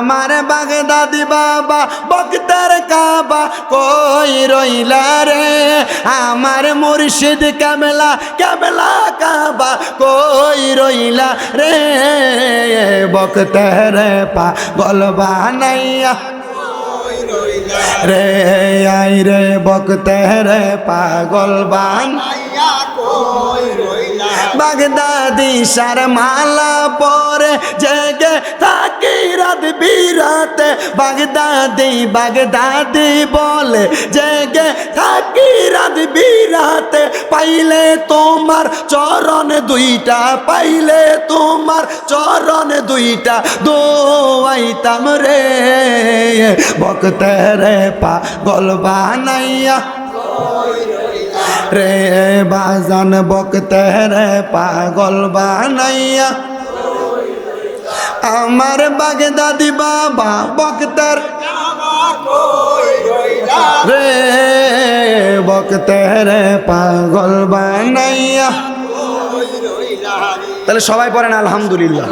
আমার বাগদাদি বাবা বক্তার কাবা কই রইলা রে? আমার মুর্শিদ কামেলা কামেলা কাবা কই রইলা রে? বক্তার পা গল বানাইয়া রে, আই রে বক্তার পাগল বান বাগদাদি সার মালা পরে জেগে থাকি রাত বিরাতে। বাগদাদি বাগদাদি বলে, জেগে থাকি রাত বিরাতে। পাইলে তোমার চরণ দুইটা, পাইলে তোমার চরণ দুইটা দোয়াইতাম রে। বকতে রে পা গল বানাইয়া রে বাজান বকতে রে পাগল বানাইয়া। আমার বাগদাদি বাবা বক্তার রে। বকতে রে পাগল বানাইয়া। তাহলে সবাই পড়েন আলহামদুলিল্লাহ।